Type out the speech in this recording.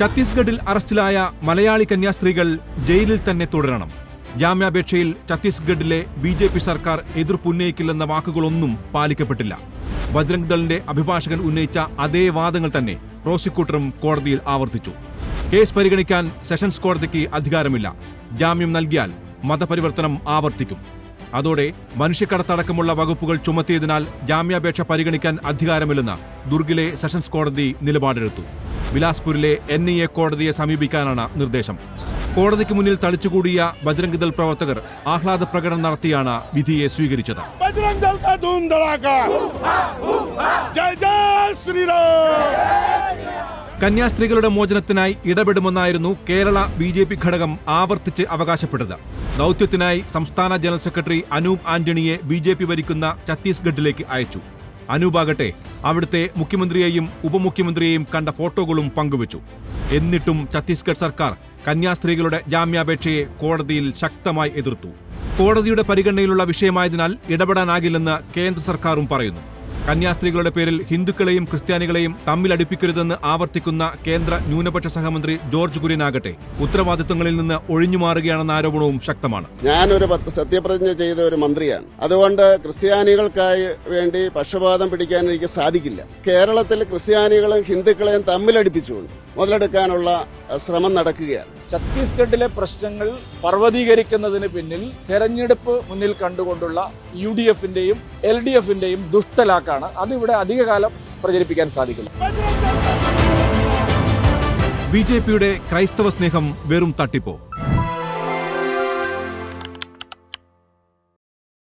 ഛത്തീസ്ഗഡിൽ അറസ്റ്റിലായ മലയാളി കന്യാസ്ത്രീകൾ ജയിലിൽ തന്നെ തുടരണം. ജാമ്യാപേക്ഷയിൽ ഛത്തീസ്ഗഡിലെ ബി ജെ പി സർക്കാർ എതിർപ്പുന്നയിക്കില്ലെന്ന വാക്കുകളൊന്നും പാലിക്കപ്പെട്ടില്ല. ബജ്രംഗ് ദളിന്റെ അഭിഭാഷകൻ ഉന്നയിച്ച അതേ വാദങ്ങൾ തന്നെ പ്രോസിക്യൂട്ടറും കോടതിയിൽ ആവർത്തിച്ചു. കേസ് പരിഗണിക്കാൻ സെഷൻസ് കോടതിക്ക് അധികാരമില്ല. ജാമ്യം നൽകിയാൽ മതപരിവർത്തനം ആവർത്തിക്കും. അതോടെ മനുഷ്യക്കടത്തടക്കമുള്ള വകുപ്പുകൾ ചുമത്തിയതിനാൽ ജാമ്യാപേക്ഷ പരിഗണിക്കാൻ അധികാരമില്ലെന്ന് ദുർഗിലെ സെഷൻസ് കോടതി നിലപാടെടുത്തു. ബിലാസ്പൂരിലെ എൻ ഐ എ കോടതിയെ സമീപിക്കാനാണ് നിർദ്ദേശം. കോടതിക്ക് മുന്നിൽ തളിച്ചുകൂടിയ ബജ്രംഗ് ദൾ പ്രവർത്തകർ ആഹ്ലാദ പ്രകടനം നടത്തിയാണ് വിധിയെ സ്വീകരിച്ചത്. ശ്രീറാം കന്യാസ്ത്രീകളുടെ മോചനത്തിനായി ഇടപെടുമെന്നായിരുന്നു കേരള ബി ജെ പി ഘടകം ആവർത്തിച്ച് അവകാശപ്പെട്ടത്. ദൗത്യത്തിനായി സംസ്ഥാന ജനറൽ സെക്രട്ടറി അനൂപ് ആന്റണിയെ ബി ജെ പി ഭരിക്കുന്ന ഛത്തീസ്ഗഡിലേക്ക് അയച്ചു. അനൂപാകട്ടെ അവിടുത്തെ മുഖ്യമന്ത്രിയെയും ഉപമുഖ്യമന്ത്രിയെയും കണ്ട ഫോട്ടോകളും പങ്കുവച്ചു. എന്നിട്ടും ഛത്തീസ്ഗഡ് സർക്കാർ കന്യാസ്ത്രീകളുടെ ജാമ്യാപേക്ഷയെ കോടതിയിൽ ശക്തമായി എതിർത്തു. കോടതിയുടെ പരിഗണനയിലുള്ള വിഷയമായതിനാൽ ഇടപെടാനാകില്ലെന്ന് കേന്ദ്ര സർക്കാരും പറയുന്നു. കന്യാസ്ത്രീകളുടെ പേരിൽ ഹിന്ദുക്കളെയും ക്രിസ്ത്യാനികളെയും തമ്മിലടിപ്പിക്കരുതെന്ന് ആവർത്തിക്കുന്ന കേന്ദ്ര ന്യൂനപക്ഷ സഹമന്ത്രി ജോർജ് കുര്യനാകട്ടെ ഉത്തരവാദിത്തങ്ങളിൽ നിന്ന് ഒഴിഞ്ഞുമാറുകയാണെന്ന ആരോപണവും ശക്തമാണ്. ഞാനൊരു സത്യപ്രതിജ്ഞ ചെയ്ത ഒരു മന്ത്രിയാണ്. അതുകൊണ്ട് ക്രിസ്ത്യാനികൾക്കായി വേണ്ടി പക്ഷപാതം പിടിക്കാൻ എനിക്ക് സാധിക്കില്ല. കേരളത്തിൽ ക്രിസ്ത്യാനികളും ഹിന്ദുക്കളെയും തമ്മിലടിപ്പിച്ചുകൊണ്ട് മുതലെടുക്കാനുള്ള ശ്രമം നടക്കുകയാണ്. ഛത്തീസ്ഗഡിലെ പ്രശ്നങ്ങൾ പർവതീകരിക്കുന്നതിന് പിന്നിൽ തെരഞ്ഞെടുപ്പ് മുന്നിൽ കണ്ടുകൊണ്ടുള്ള യു ഡി എഫിന്റെയും എൽ ഡി എഫിന്റെയും ദുഷ്ടലാക്കാണ് അതിവിടെ അധികകാലം പ്രചരിപ്പിക്കാൻ സാധിക്കില്ല. ബി ജെ പിയുടെ ക്രൈസ്തവ സ്നേഹം വെറും തട്ടിപ്പോ?